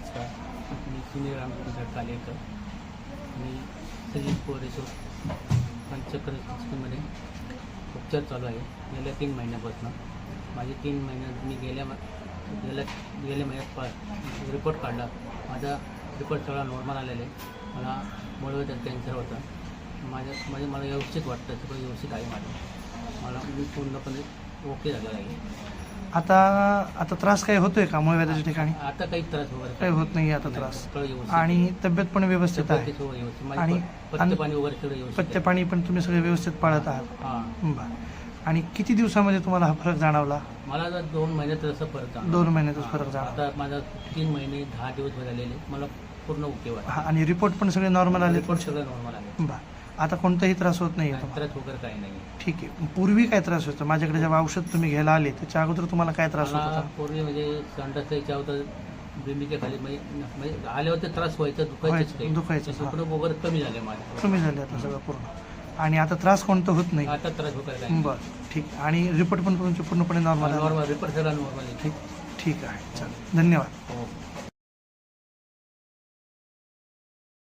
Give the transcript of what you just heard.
नमस्कार मी सुनील रामचंद्र कालेकर मी सजीव पोरेसो पंचक्र हॉस्पिटलमध्ये उपचार चालू आहे. गेल्या तीन महिन्यापासून. माझे तीन महिन्यात मी गेल्या गेल्या गेल्या महिन्यात पा रिपोर्ट काढला. माझा रिपोर्ट सगळा नॉर्मल आलेला आहे. मला मुळव्याध कॅन्सर होता. माझ्या म्हणजे मला व्यवस्थित वाटतं. सगळं व्यवस्थित आहे माझं. मला मी पूर्णपणे ओके झालेलं आहे. आता आता त्रास काही होतोय का मुळव्याधाच्या ठिकाणी? आता काही त्रास वगैरे काही होत नाही आता त्रास. आणि तब्येत पण व्यवस्थित आहे. आणि- माझी प- पथ्य पाणी वगैरे सगळं व्यवस्थित पथ्य पाणी पण तुम्ही सगळे व्यवस्थित पाळत आहात. हां. बरं. आणि किती दिवसामध्ये तुम्हाला हा फरक जाणवला? मला आता दोन महिन्यात असं फरक जाणवला. दोन महिन्यातच हां. फरक जाणवला. आता माझा तीन महिने दहा दिवस झालेले. मला पूर्ण ओके वाटतं. हा आणि रिपोर्ट पण सगळे नॉर्मल आले रिपोर्ट सगळं नॉर्मल आले बरं. आता कोणताही त्रास होत नाही त्रास वगैरे काही नाही ठीक आहे. पूर्वी काय त्रास होतो? माझ्याकडे जेव्हा औषध तुम्ही घ्यायला आले त्याच्या अगोदर तुम्हाला काय त्रास होत मला होता पूर्वी म्हणजे संडास यायच्या होतं बिंबीच्या खाली म्हणजे म्हणजे आल्यावर ते त्रास व्हायचा दुखायचंच व्हायचं, काही. दुखायचं, दुखणं वगैरे कमी झाले माझे कमी झाले आता सगळं पूर्ण. आणि आता त्रास कोणतं होत नाही? आता त्रास वगैरे काही नाही. बरं ठीक. आणि रिपोर्ट पण तुमचे पूर्णपणे नॉर्मल नॉर्मल रिपोर्ट सगळं नॉर्मल ठीक ठीक आहे. चालेल. धन्यवाद. हो.